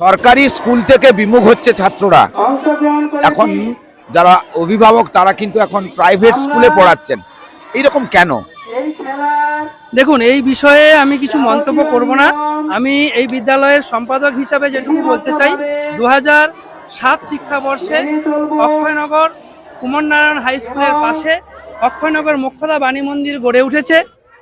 সরকারি স্কুল থেকে বিমুখ হচ্ছে ছাত্ররা। এখন যারা অভিভাবক, তারা কিন্তু এখন প্রাইভেট স্কুলে পড়াচ্ছেন। এইরকম কেন? দেখুন, এই বিষয়ে আমি কিছু মন্তব্য করব না। আমি এই বিদ্যালয়ের সম্পাদক হিসাবে যেটুকু বলতে চাই দু হাজার সাত শিক্ষাবর্ষে অক্ষয়নগর কুমারনারায়ণ হাই স্কুলের পাশে অক্ষয়নগর মোক্ষদা বাণী মন্দির গড়ে উঠেছে।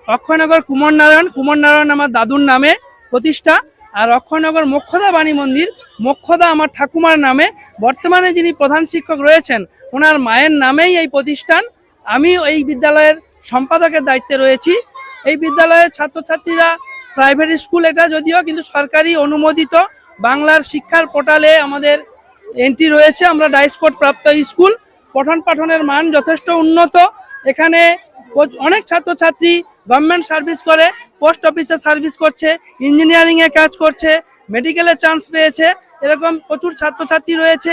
অক্ষয়নগর কুমারনারায়ণ কুমারনারায়ণ আমার দাদুর নামে প্রতিষ্ঠা। আর অক্ষয়নগর মোক্ষদা বাণী মন্দির, মোক্ষদা আমার ঠাকুমার নামে। বর্তমানে যিনি প্রধান শিক্ষক রয়েছেন, ওনার মায়ের নামেই এই প্রতিষ্ঠান। আমি এই বিদ্যালয়ের সম্পাদকের দায়িত্বে রয়েছি। এই বিদ্যালয়ের ছাত্রছাত্রীরা প্রাইভেট স্কুল এটা যদিও কিন্তু সরকারি অনুমোদিত। বাংলার শিক্ষার পোর্টালে আমাদের এন্ট্রি রয়েছে, আমরা ডাইসকোড প্রাপ্ত স্কুল। পঠন পাঠনের মান যথেষ্ট উন্নত। এখানে অনেক ছাত্রছাত্রী গভর্নমেন্ট সার্ভিস করে। পোস্ট অফিসে সার্ভিস করছে ইঞ্জিনিয়ারিংয়ে কাজ করছে মেডিকেলে চান্স পেয়েছে, এরকম প্রচুর ছাত্রছাত্রী রয়েছে,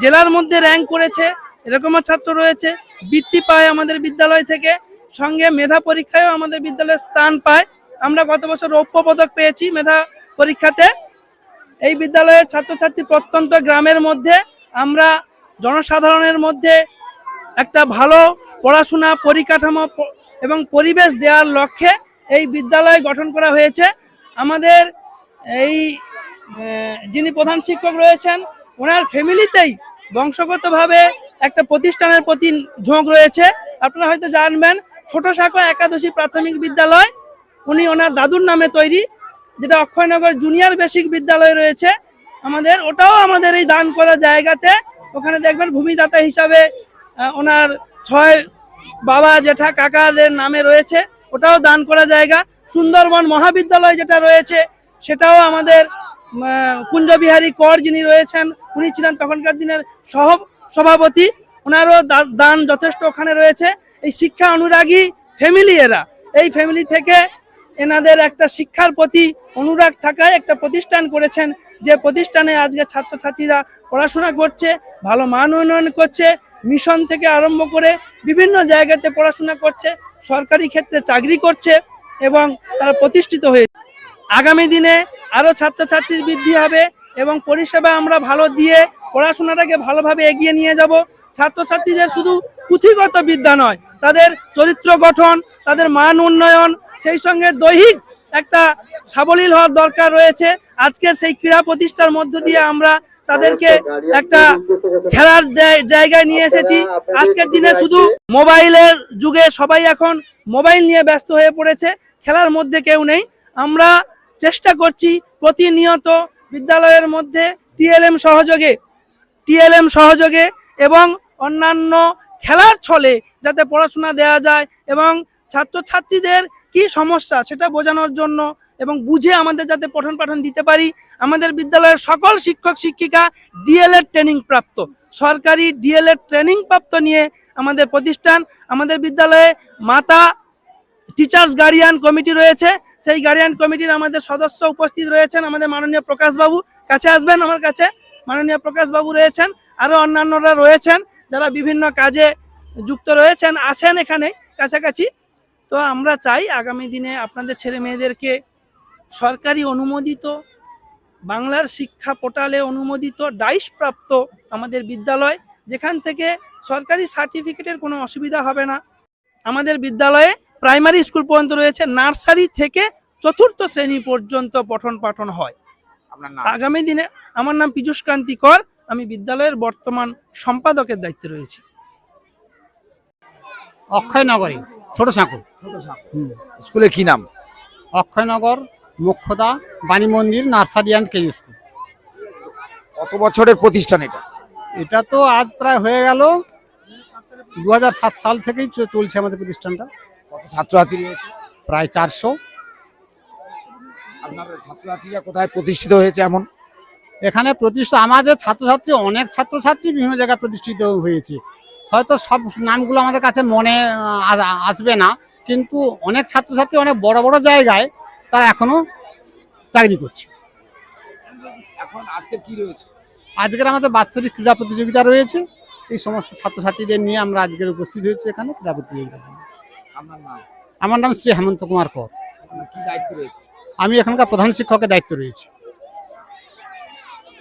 জেলার মধ্যে র্যাঙ্ক করেছে, এরকমও ছাত্র রয়েছে, বৃত্তি পায় আমাদের বিদ্যালয় থেকে, সঙ্গে মেধা পরীক্ষায়ও আমাদের বিদ্যালয়ে স্থান পায়। আমরা গত বছর রৌপ্য পদক পেয়েছি মেধা পরীক্ষাতে। এই বিদ্যালয়ের ছাত্রছাত্রী প্রত্যন্ত গ্রামের মধ্যে, আমরা জনসাধারণের মধ্যে একটা ভালো পড়াশোনা, পরিকাঠামো এবং পরিবেশ দেওয়ার লক্ষ্যে এই বিদ্যালয় গঠন করা হয়েছে। আমাদের এই যিনি প্রধান শিক্ষক রয়েছেন, ওনার ফ্যামিলিতেই বংশগতভাবে একটা প্রতিষ্ঠানের প্রতি ঝোঁক রয়েছে। আপনারা হয়তো জানবেন, ছোট শাখা একাদশী প্রাথমিক বিদ্যালয়, উনি ওনার দাদুর নামে তৈরি, যেটা অক্ষয়নগর জুনিয়র বেসিক বিদ্যালয় রয়েছে। আমাদের, ওটাও আমাদের এই দান করা জায়গাতে। ওখানে দেখবেন ভূমিদাতা হিসাবে ওনার ছয় বাবা, জেঠা, কাকাদের নামে রয়েছে। ওটাও দান করা জায়গা। সুন্দরবন মহাবিদ্যালয় যেটা রয়েছে, সেটাও আমাদের কুঞ্জবিহারী কর যিনি রয়েছেন, উনি ছিলেন তখনকার দিনের সহ সভাপতি। ওনারও দান যথেষ্ট ওখানে রয়েছে। এই শিক্ষা অনুরাগী ফ্যামিলি এরা। এই ফ্যামিলি থেকে এনাদের একটা শিক্ষার প্রতি অনুরাগ থাকায় একটা প্রতিষ্ঠান করেছেন। যে প্রতিষ্ঠানে আজকে ছাত্রছাত্রীরা পড়াশোনা করছে, ভালো মান উন্নয়ন করছে মিশন থেকে আরম্ভ করে বিভিন্ন জায়গাতে পড়াশোনা করছে, সরকারি ক্ষেত্রে চাকরি করছে এবং তারা প্রতিষ্ঠিত হয়েছে আগামী দিনে আরও ছাত্রছাত্রীর বৃদ্ধি হবে এবং পরিষেবা আমরা ভালো দিয়ে পড়াশোনাটাকে ভালোভাবে এগিয়ে নিয়ে যাব। ছাত্রছাত্রীদের শুধু পুঁথিগত বিদ্যা নয়, তাদের চরিত্র গঠন, তাদের মান উন্নয়ন, সেই সঙ্গে দৈহিক একটা সাবলীল হওয়ার দরকার রয়েছে। আজকে সেই ক্রীড়া প্রতিষ্ঠার মধ্য দিয়ে আমরা তাদেরকে একটা খেলার জায়- জায়গায় নিয়ে এসেছি। আজকের দিনে শুধু মোবাইলের যুগে সবাই এখন মোবাইল নিয়ে ব্যস্ত হয়ে পড়েছে। খেলার মধ্যে কেউ নেই। আমরা চেষ্টা করছি প্রতিনিয়ত বিদ্যালয়ের মধ্যে টিএলএম সহযোগে টিএলএম সহযোগে এবং অন্যান্য খেলার ছলে যাতে পড়াশোনা দেওয়া যায় এবং ছাত্রছাত্রীদের কি সমস্যা সেটা বোঝানোর জন্য এবং বুঝে আমাদের যাতে পঠন পাঠন দিতে পারি, আমাদের বিদ্যালয়ের সকল শিক্ষক, শিক্ষিকা ডিএলএড ট্রেনিং প্রাপ্ত। সরকারি ডিএলএড ট্রেনিং প্রাপ্ত নিয়ে আমাদের প্রতিষ্ঠান, আমাদের বিদ্যালয়ে মাতা টিচার্স গার্ডিয়ান কমিটি রয়েছে। সেই গার্ডিয়ান কমিটির আমাদের সদস্য উপস্থিত রয়েছেন আমাদের মাননীয় প্রকাশবাবু। কাছে আসবেন আমার কাছে? মাননীয় প্রকাশবাবু রয়েছেন, আরও অন্যান্যরা রয়েছেন যারা বিভিন্ন কাজে যুক্ত রয়েছেন, আছেন এখানে কাছাকাছি। তো আমরা চাই আগামী দিনে আপনাদের ছেলে মেয়েদেরকে সরকারি অনুমোদিত বাংলার শিক্ষা পোর্টালে অনুমোদিত ডাইস প্রাপ্ত আমাদের বিদ্যালয় যেখান থেকে সরকারি সার্টিফিকেটের কোনো অসুবিধা হবে না। আমাদের বিদ্যালয়ে প্রাইমারি স্কুল পর্যন্ত রয়েছে নার্সারি থেকে চতুর্থ শ্রেণি পর্যন্ত পঠন পাঠন হয়। আপনার আগামী দিনে আমার নাম পীযুষ কান্তি কর আমি বিদ্যালয়ের বর্তমান সম্পাদকের দায়িত্বে রয়েছি। অক্ষয়নগরে ছোট সাঁকুর স্কুলে কি নাম? অক্ষয়নগর মুখ্যদা বাণী মন্দির নার্সারি অ্যান্ড কেজি স্কুল কত বছরের প্রতিষ্ঠান এটা? এটা তো আজ প্রায় হয়ে গেল দু হাজার সাত সাল থেকেই চলছে আমাদের প্রতিষ্ঠানটা। কত ছাত্রছাত্রী রয়েছে? প্রায় চারশো। আপনাদের ছাত্রছাত্রীরা কোথায় প্রতিষ্ঠিত হয়েছে এমন? এখানে প্রতিষ্ঠা আমাদের ছাত্রছাত্রী অনেক ছাত্রছাত্রী বিভিন্ন জায়গায় প্রতিষ্ঠিত হয়েছে। হয়তো সব নামগুলো আমাদের কাছে মনে আসবে না কিন্তু অনেক ছাত্রছাত্রী অনেক বড় বড় জায়গায় তারা এখনও চাকরি করছি। এখন আজকে কি রয়েছে? আজকের আমাদের বাৎসরিক ক্রীড়া প্রতিযোগিতা রয়েছে। এই সমস্ত ছাত্রছাত্রীদের নিয়ে আমরা আজকের উপস্থিত হয়েছি এখানে ক্রীড়া প্রতিযোগিতা আপনার নাম? আমার নাম শ্রী হেমন্ত কুমার কর। কি দায়িত্ব রয়েছে? আমি এখানকার প্রধান শিক্ষকের দায়িত্ব রয়েছে।